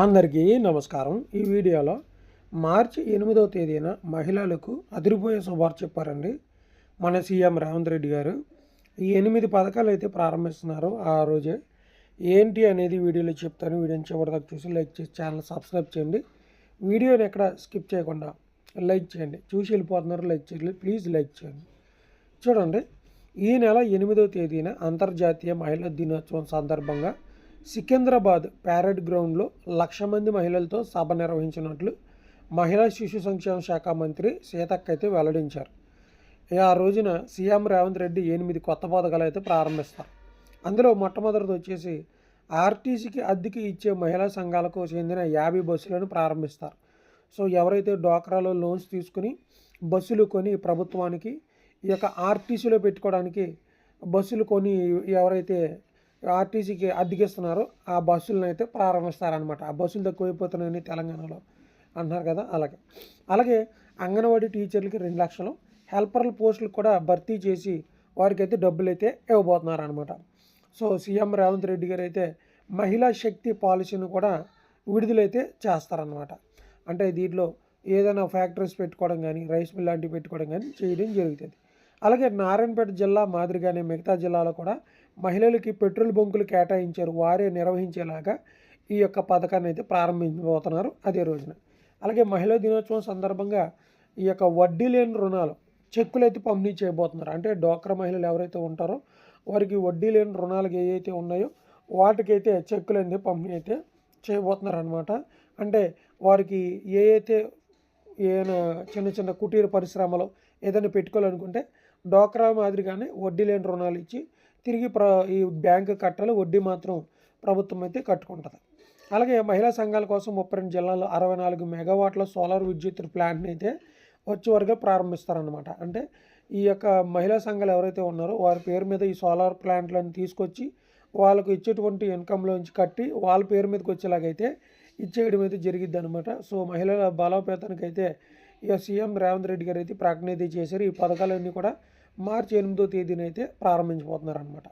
అందరికీ నమస్కారం. ఈ వీడియోలో మార్చి ఎనిమిదవ తేదీన మహిళలకు అదిరిపోయే శుభార్త చెప్పారండి మన సీఎం రేవంత్ రెడ్డి గారు. ఈ ఎనిమిది పథకాలు అయితే ప్రారంభిస్తున్నారు ఆ రోజే. ఏంటి అనేది వీడియోలో చెప్తాను. వీడియోని చివరిదాకా చూసి లైక్ చేసి ఛానల్ సబ్స్క్రైబ్ చేయండి. వీడియోని ఎక్కడ స్కిప్ చేయకుండా లైక్ చేయండి. చూసి వెళ్ళిపోతున్నారు లైక్ చేయండి ప్లీజ్ లైక్ చేయండి. చూడండి ఈ నెల ఎనిమిదవ తేదీన అంతర్జాతీయ మహిళా దినోత్సవం సందర్భంగా సికింద్రాబాద్ ప్యారెడ్ గ్రౌండ్లో లక్ష మంది మహిళలతో సభ నిర్వహించినట్లు మహిళా శిశు సంక్షేమ శాఖ మంత్రి సీతక్క అయితే వెల్లడించారు. ఆ రోజున సీఎం రేవంత్ రెడ్డి ఎనిమిది కొత్త పథకాలు అయితే ప్రారంభిస్తారు. అందులో మొట్టమొదటిది వచ్చేసి ఆర్టీసీకి అద్దెకి ఇచ్చే మహిళా సంఘాలకు చెందిన యాభై బస్సులను ప్రారంభిస్తారు. సో ఎవరైతే డోక్రాలో లోన్స్ తీసుకుని బస్సులు కొని ప్రభుత్వానికి ఈ యొక్క ఆర్టీసీలో పెట్టుకోవడానికి బస్సులు కొని ఎవరైతే ఆర్టీసీకి అద్దెకిస్తున్నారు. ఆ బస్సులను అయితే ప్రారంభిస్తారనమాట ఆ బస్సులు తక్కువైపోతున్నాయని తెలంగాణలో అంటున్నారు కదా అలాగే. అలాగే అంగన్వాడీ టీచర్లకి రెండు లక్షలు హెల్పర్ల పోస్టులు కూడా భర్తీ చేసి వారికి అయితే డబ్బులు అయితే ఇవ్వబోతున్నారు అనమాట సో సీఎం రేవంత్ రెడ్డి గారు అయితే మహిళా శక్తి పాలసీని కూడా విడుదలైతే చేస్తారనమాట అంటే దీంట్లో ఏదైనా ఫ్యాక్టరీస్ పెట్టుకోవడం కానీ రైస్ మిల్ లాంటివి పెట్టుకోవడం కానీ చేయడం జరుగుతుంది. అలాగే నారాయణపేట జిల్లా మాదిరిగానే మిగతా జిల్లాలో కూడా మహిళలకి పెట్రోల్ బంకులు కేటాయించారు వారే నిర్వహించేలాగా ఈ యొక్క పథకాన్ని అయితే ప్రారంభించబోతున్నారు అదే రోజున. అలాగే మహిళా దినోత్సవం సందర్భంగా ఈ యొక్క వడ్డీ లేని రుణాలు చెక్కులు అయితే పంపిణీ చేయబోతున్నారు. అంటే డోక్రా మహిళలు ఎవరైతే ఉంటారో వారికి వడ్డీ లేని రుణాలు ఏవైతే ఉన్నాయో వాటికైతే చెక్కులు అనేది పంపిణీ అయితే చేయబోతున్నారు అనమాట అంటే వారికి ఏ అయితే ఏదైనా చిన్న చిన్న కుటీర పరిశ్రమలో ఏదైనా పెట్టుకోవాలనుకుంటే డోక్రా మాదిరిగానే వడ్డీ లేని రుణాలు ఇచ్చి తిరిగి ప్ర ఈ బ్యాంకు కట్టలు వడ్డీ మాత్రం ప్రభుత్వం అయితే కట్టుకుంటుంది. అలాగే మహిళా సంఘాల కోసం ముప్పై రెండు జిల్లాల్లో అరవై నాలుగు మెగావాట్ల సోలార్ విద్యుత్ ప్లాంట్ని అయితే వచ్చే వరకు ప్రారంభిస్తారనమాట అంటే ఈ యొక్క మహిళా సంఘాలు ఎవరైతే ఉన్నారో వారి పేరు మీద ఈ సోలార్ ప్లాంట్లను తీసుకొచ్చి వాళ్ళకు ఇచ్చేటువంటి ఇన్కంలోంచి కట్టి వాళ్ళ పేరు మీదకి వచ్చేలాగైతే ఇచ్చేయడం అయితే జరిగిద్ది అనమాట సో మహిళల బలోపేతానికి అయితే ఇక సీఎం రేవంత్ రెడ్డి గారు అయితే ప్రకటన అయితే చేశారు. ఈ పథకాలన్నీ కూడా మార్చి ఎనిమిదో తేదీనైతే అయితే ప్రారంభించబోతున్నారు అనమాట